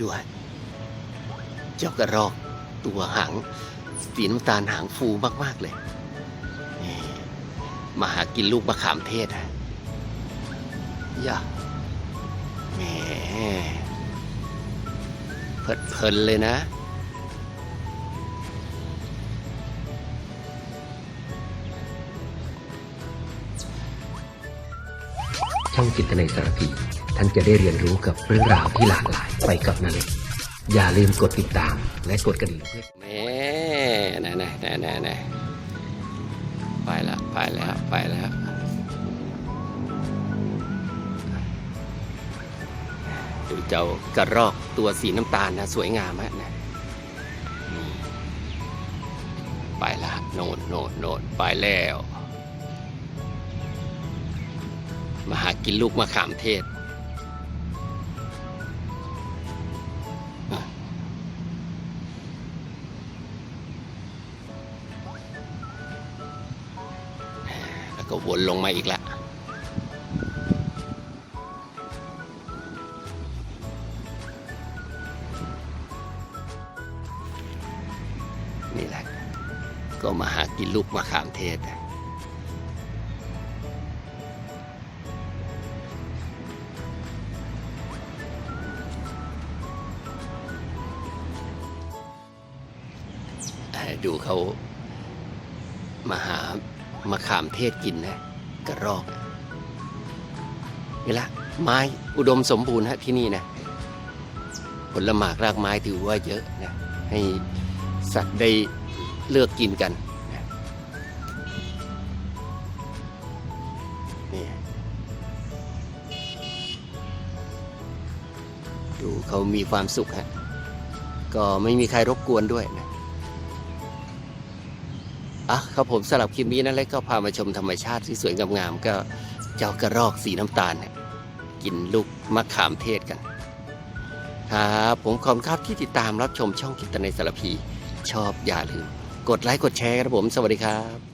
ดูฮะเจ้ากระรอกตัวหางสีน้ำตาลหางฟูมากๆเลยมาหากินลูกมะขามเทศฮะย่าแหมเพลิดเพลินเลยนะช่องจิตในสารพี ท่านจะได้เรียนรู้กับเรื่องราวที่หลากหลายไปกับนาเล็กอย่าลืมกดติดตาม และกดกระดิ่งเพื่อแหม่นะนะนะนะนะไปแล้วไปแล้วไปแล้วดูเจ้ากระรอกตัวสีน้ำตาลนะ สวยงามฮะนะนี่ไปแล้วโน่นโน่นโน่นไปแล้ว มาหากินลูกมะขามเทศ แล้วก็วนลงมาอีกแล้วนี่แหละ ก็มาหากินลูกมะขามเทศดูเขามาหา มะขามเทศกินนะกระรอกนี่ละไม้อุดมสมบูรณ์ฮะที่นี่นะผลหมากรากไม้ถือว่าเยอะนะให้สัตว์ได้เลือกกินกันนะนี่ดูเขามีความสุขฮะก็ไม่มีใครรบกวนด้วยนะ อะครับผมสำหรับคลิปนี้นะเล็กก็พามาชมธรรมชาติที่สวยงามๆก็เจ้ากระรอกสีน้ำตาลเนี่ยกินลูกมะขามเทศกัน ครับ ผมขอบคุณครับที่ติดตามรับชมช่องกิตในสารพี ชอบอย่าลืม กดไลค์กดแชร์ครับผม สวัสดีครับ